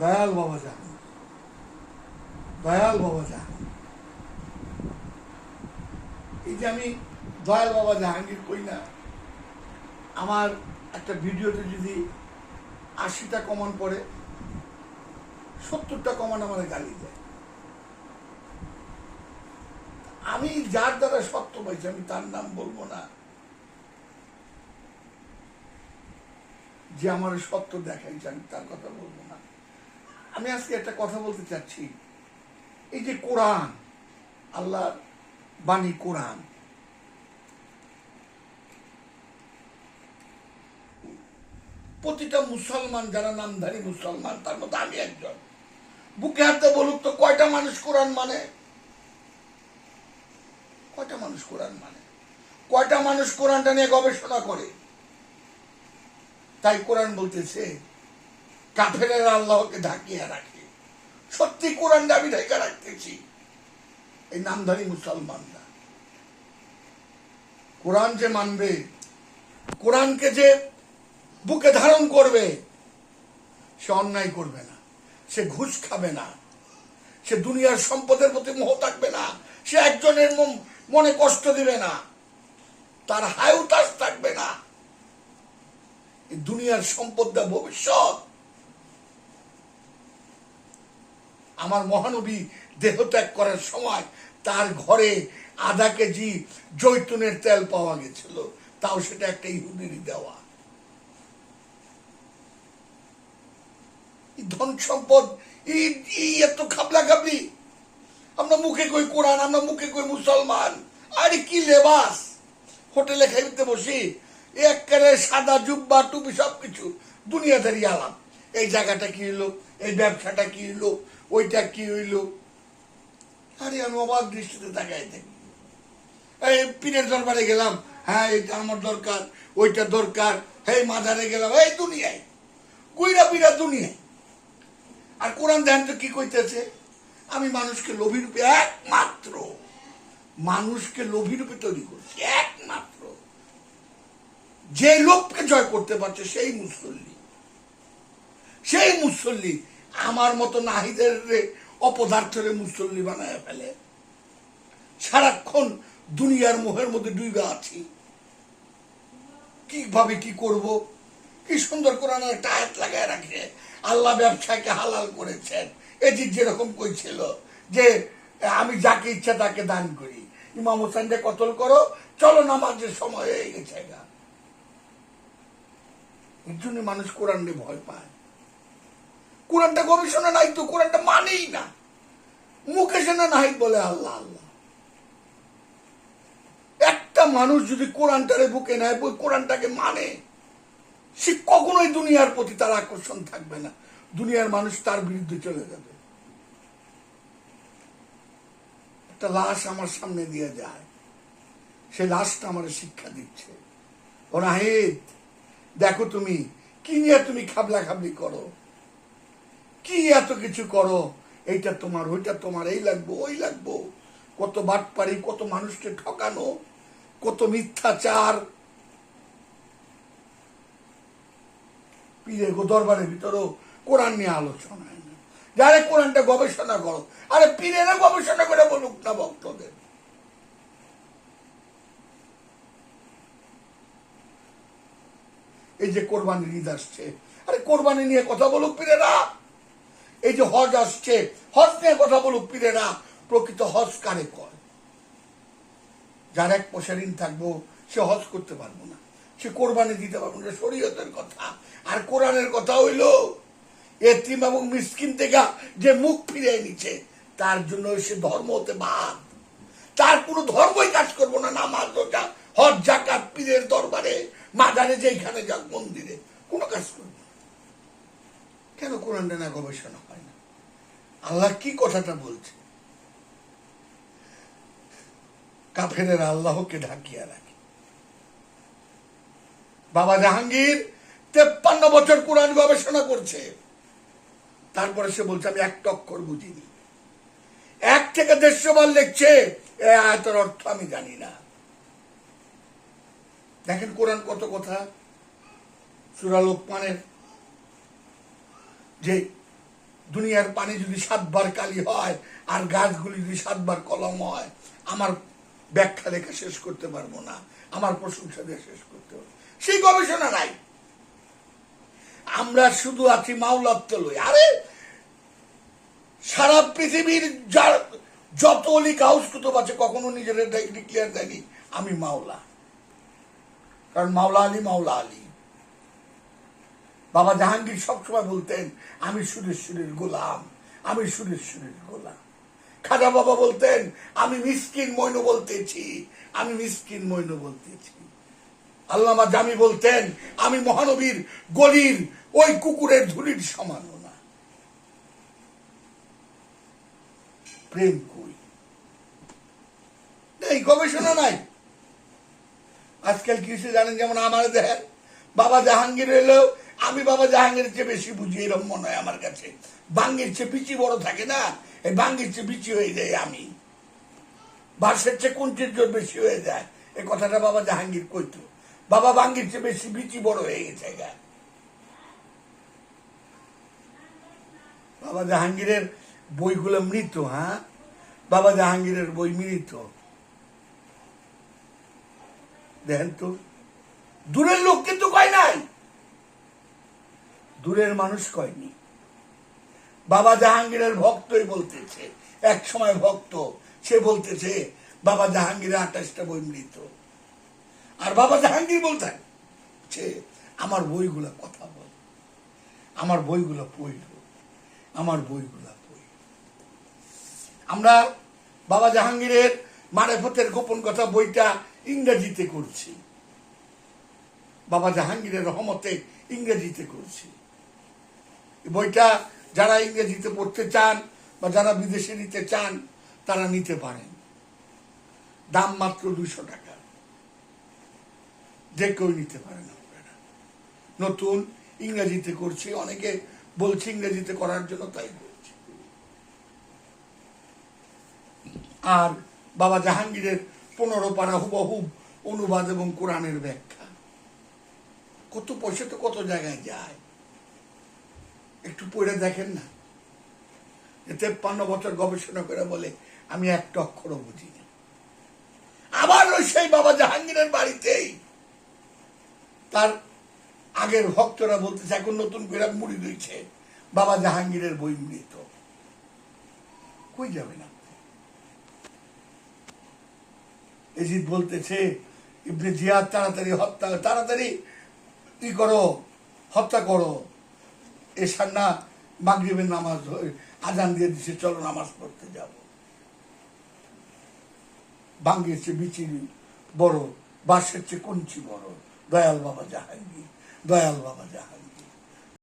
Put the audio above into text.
দয়াল বাবা যান দয়াল বাবা যান এই যে আমি দয়াল বাবা জাহাঙ্গীর কই না, আমার একটা ভিডিওতে যদি আশিটা কমান পড়ে, সত্তরটা কমান আমাদের গালি দেয়। আমি যার দ্বারা সত্য পাইছি, আমি তার নাম বলব না। যে আমার সত্য দেখাইছে, আমি তার কথা বলব আমি আজকে একটা কথা বলতে চাচ্ছি। এই যে কোরআন, আল্লাহর বাণী কোরআন। প্রতিটা মুসলমান, যারা নামধারী মুসলমান, তার মধ্যে আমি একজন। বুকে হাতে বলুক তো, কয়টা মানুষ কোরআন মানে? কয়টা মানুষ কোরআন মানে? কয়টা মানুষ কোরআনটা নিয়ে গবেষণা করে? তাই কোরআন বলতেছে কাফেরের আল্লাহকে ঢাকিয়ে রাখে। সত্যি কোরআনটা আমি ঢেকে রাখতেছি। এই নামধারী মুসলমানরা। কোরআন যে মানবে, কোরআনকে যে বুকে ধারণ করবে, সে অন্যায় করবে না। সে ঘুষ খাবে না। সে দুনিয়ার সম্পদের প্রতি মোহ থাকবে না। সে একজনের মন- কষ্ট দিবে না। তার হায়ুতাস থাকবে না। দুনিয়ার সম্পদটা ভবিষ্যৎ। আমার মহানবী দেহত্যাগ করার সময় তার ঘরে আধা কেজি জৈতুনের তেল পাওয়া গেছিল। তাও সেটা একটা ইহুদিরই দেওয়া। ধন সম্পদ এত খাবলা খাবলি আমরা মুখে কই কোরআন, আমরা মুখে কই মুসলমান। আরে কি লেবাস। হোটেলে খাইতে বসি একেবারে সাদা জুব্বা, টুপি সব কিছু দুনিয়াদারি আলাম এই জায়গাটা কি হইল এই ব্যবসাটা কি হইল ওইটা কি হইল? আরে, আমি অবাক দৃষ্টিতে তাকাই থাকি। এই পীরের দরবারে গেলাম। হ্যাঁ এটা আমার দরকার, ওইটা দরকার। এই মাজারে গেলাম, এই দুনিয়ায়। কুইরা পিরা দুনিয়ায়। আর কোরআন দেন তো কি কইতেছে? আমি মানুষকে লোভী রূপে একমাত্র, মানুষকে লোভী রূপে তৈরি করছি একমাত্র। যে লোককে জয় করতে পারছে, সেই মুসল্লি। সেই মুসল্লি আমার মতো নাহিদের অপদার্থরে মুসল্লি বানায় ফেলে। সারাক্ষণ দুনিয়ার মোহের মধ্যে ডুবে আছি। কীভাবে কি করব? কি সুন্দর কোরআন একটা আয়াত লাগায় রাখে, আল্লাহ ব্যবসাকে হালাল করেছেন। এটি যেরকম কইছিল যে, আমি যাকে ইচ্ছা তাকে দান করি। ইমাম হোসেনকে কতল করো, চলো নামাজের সময় হয়ে গেছে এর জন্য মানুষ কোরআন ভয় পায়। কোরআনটা গবেষণা নাই তো, কোরআনটা মানেই না। মুখে শোনা নাই বলে আল্লাহ আল্লাহ। একটা মানুষ যদি কোরআনটারে বুকে নেয়, বই কোরআনটাকে মানে সে কখনোই দুনিয়ার প্রতি তার আকর্ষণ থাকবে না। দুনিয়ার মানুষ তার বিরুদ্ধে চলে যাবে। একটা লাশ আমার সামনে দিয়ে যায়। সে লাশটা আমার শিক্ষা দিচ্ছে। ও নাহিদ, দেখো তুমি, কি নিয়ে তুমি খাবলা খাবলি করো? কি এত কিছু করো? এইটা তোমার, ওইটা তোমার, এই লাগবো, ওই লাগবো। কত বাটপারি, কত মানুষকে ঠকানো, কত মিথ্যাচার। পীরের দরবারের ভিতরেও কোরআন নিয়ে আলোচনা হয় না। যারে কোরআনটা গবেষণা করো, আরে পীরেরা গবেষণা করে বলুক না ভক্তদের। এই যে কোরবানির ঈদ আসছে, আরে কোরবানি নিয়ে কথা বলুক পীরেরা। এই যে হজ আসছে, হজ নিয়ে কথা বলুক, পীরেরা প্রকৃত হজ কারে কয়? যার এক পয়সা ঋণ থাকব, সে হজ করতে পারব না। সে কোরবানি দিতে পারব না শরীয়তের কথা। আর কোরআনের কথা হইল, এতিম এবং মিসকিন থেকে যে মুখ ফিরে নিচ্ছে তার জন্য সে ধর্ম হতে বাদ। তার কোনো ধর্মই কাজ করব না, নামাজ, রোজা, হজ জাকাত পীরের দরবারে, মাজারে যেখানে যাক, মন্দিরে। কোনো কাজ করব না। কেন কোরআনটা না গবেষণা? আল্লাহ কি কথাটা বলছে? কাফেরের আল্লাহকে ঢাকিয়া রাখে। বাবা জাহাঙ্গীর তেপ্পান্ন বছর কোরআন গবেষণা করছে। তারপরে সে বলছে, আমি একটা অক্ষর বুঝিনি। এক থেকে দেড়শো বার লিখছে। এ আয়তের অর্থ আমি জানি না। দেখেন কোরআন কত কথা? সুরা লোকমানের যে দুনিয়ার পানি যদি সাতবার কালি হয়, আর গাছগুলি যদি সাতবার কলম হয়, আমার ব্যাখ্যা লেখা শেষ করতে পারব না, আমার প্রশংসা দিয়ে শেষ করতে পারব সেই গবেষণা নাই। আমরা শুধু আছি মাওলাত্ব লই আরে, সারা পৃথিবীর যার যত অলি কাউস কুতুব আছে, কখনো নিজের ডিক্লেয়ার দেয়নি। আমি মাওলা। কারণ মাওলা আলী মাওলা আলী। বাবা জাহাঙ্গীর সবসময় বলতেন, আমি সুরেশ্বরের গোলাম, আমি সুরেশ্বরের গোলাম। খাজা বাবা বলতেন, আমি মিসকিন মৈন বলতেছি, আমি মিসকিন মৈন বলতেছি। আল্লামা জামি বলতেন, আমি মহানবীর গলির, ওই কুকুরের ধুলির সমান না। প্রেম কই? এই গবেষণা নাই। আজকাল কিছু জানেন, যেমন আমার দেখেন বাবা জাহাঙ্গীর এলেও আমি বাবা জাহাঙ্গীরের চেয়ে বেশি বুঝি এরকম মনে হয় আমার কাছে। বাঙ্গির চেয়ে বিচি বড় থাকে না? এই বাঙ্গির চেয়ে বিচি হয়ে যায় আমি। বাসের চেয়ে কুঞ্চির জোর বেশি হয়ে যায়। এই কথাটা বাবা জাহাঙ্গীর কইতো। বাবা বাঙ্গির চেয়ে বেশি বিচি বড় হয়ে গেছে গা। বাবা জাহাঙ্গীরের বইগুলো মৃত হ্যাঁ? বাবা জাহাঙ্গীরের বই মৃত। দেখেন তো, দূরের লোক কিন্তু কয় নাই? দূরের মানুষ কয়নি। বাবা জাহাঙ্গীরের ভক্তই বলতেছে, এক সময় ভক্ত, সে বলতেছে, বাবা জাহাঙ্গীরের আঠাশটা বই মৃত। আর বাবা জাহাঙ্গীর বলতেন সে আমার বইগুলো কথা বল। আমার বইগুলো পড়ল আমার বইগুলো পড়ল আমরা বাবা জাহাঙ্গীরের মারেফতের গোপন কথা বইটা ইংরেজিতে করছি। বাবা জাহাঙ্গীরের রহমতে ইংরেজিতে করছি। বইটা যারা ইংরেজিতে পড়তে চান বা যারা বিদেশে নিতে চান, তারা নিতে পারেন। দাম মাত্র দুইশো টাকা। যে কেউ নিতে পারেন আপনারা। নতুন ইংরেজিতে করছি, অনেকে বলছে ইংরেজিতে করার জন্য, তাই করছি। আর বাবা জাহাঙ্গীরের পনেরো পারা হুবহুব অনুবাদ এবং কোরআনের ব্যাখ্যা। কত পয়সা তো কত জায়গায় যায়। একটু পড়ে দেখেন না। তেপ্পান্ন বছর গবেষণা করে বলে, আমি একটা অক্ষরও বুঝি না আবার ওই সেই বাবা জাহাঙ্গীরের বাড়িতেই তার আগের ভক্তরা বলতেছে, এখন নতুন করে মুড়ি দিয়েছে বাবা জাহাঙ্গীরের বই মৃত। কই যাবেন আপনি? এজিদ বলতেছে, ইবনে জিয়াদ, তাড়াতাড়ি হত্যা, তাড়াতাড়ি ই করো, হত্যা করো। এসার না মাগরিবের নামাজ আজান দিয়ে দিছে, চলো নামাজ পড়তে যাব। চেয়ে বিচিরি বড়, বাঁশের চেয়ে কঞ্চি বড়, দয়াল বাবা জাহাঙ্গীর, দয়াল বাবা জাহাঙ্গীর।